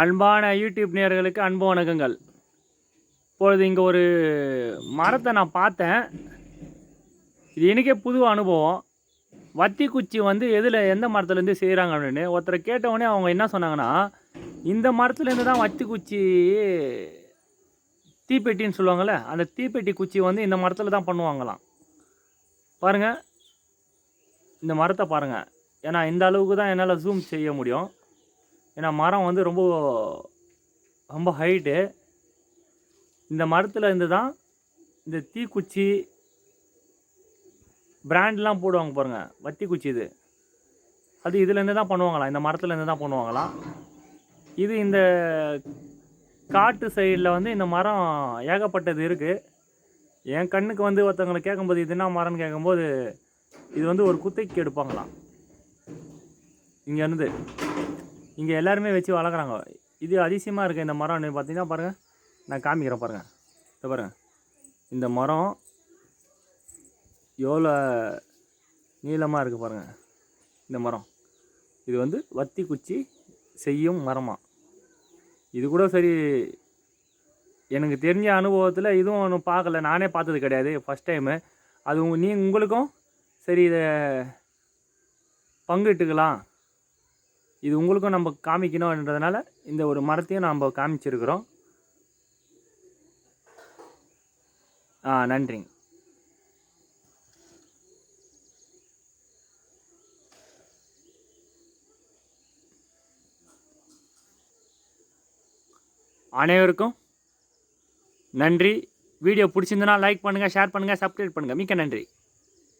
அன்பான யூடியூப் நேர்களுக்கு அன்பு வணக்கங்கள். இப்பொழுது இங்கே ஒரு மரத்தை நான் பார்த்தேன். இது எனக்கே புது அனுபவம். வத்தி குச்சி வந்து எதில் எந்த மரத்துலேருந்து செய்கிறாங்க அப்படின்னு ஒருத்தரை கேட்டவுடனே அவங்க என்ன சொன்னாங்கன்னா இந்த மரத்துலேருந்து தான் வத்தி குச்சி தீப்பெட்டின்னு சொல்லுவாங்கள்ல அந்த தீப்பெட்டி குச்சி வந்து இந்த மரத்தில் தான் பண்ணுவாங்களாம். பாருங்கள் இந்த மரத்தை பாருங்கள் ஏன்னா இந்த அளவுக்கு தான் என்னால் ஜூம் செய்ய முடியும். ஏன்னா மரம் வந்து ரொம்ப ரொம்ப ஹைட்டு இந்த மரத்தில் இருந்து தான் இந்த தீக்குச்சி பிராண்ட்லாம் போடுவாங்க பாருங்கள் வத்தி குச்சி இது. அது இதுலேருந்து தான் பண்ணுவாங்களாம் இந்த மரத்துலேருந்து தான் பண்ணுவாங்களாம். இது இந்த காட்டு சைடில் வந்து இந்த மரம் ஏகப்பட்டது இருக்குது என் கண்ணுக்கு வந்து ஒருத்தவங்களை கேட்கும்போது இது என்ன மரம்னு கேட்கும்போது இது வந்து ஒரு குத்தைக்கு எடுப்பாங்களாம். இங்கேருந்து இங்கே எல்லாருமே வச்சு வளர்க்குறாங்க. இது அதிசயமாக இருக்குது இந்த மரம் பார்த்தீங்கன்னா பாருங்கள் நான் காமிக்கிறேன் பாருங்கள் இதை பாருங்கள் இந்த மரம் எவ்வளோ நீளமாக இருக்குது பாருங்கள் இந்த மரம். இது வந்து வத்தி குச்சி செய்யும் மரமாக இது கூட சரி எனக்கு தெரிஞ்ச அனுபவத்தில் இதுவும் ஒன்றும் பார்க்கல நானே பார்த்தது கிடையாது. ஃபஸ்ட் டைமு அது உங்க- நீ உங்களுக்கும் சரி இதை பங்கிட்டுக்கலாம். இது உங்களுக்கும் நம்ம காமிக்கணுன்றதுனால இந்த ஒரு மரத்தையும் நம்ம காமிச்சிருக்கிறோம். ஆ நன்றிங்க அனைவருக்கும் நன்றி. வீடியோ பிடிச்சிருந்தனா லைக் பண்ணுங்கள் ஷேர் பண்ணுங்கள் சப்ஸ்கிரைப் பண்ணுங்கள் மிக்க நன்றி.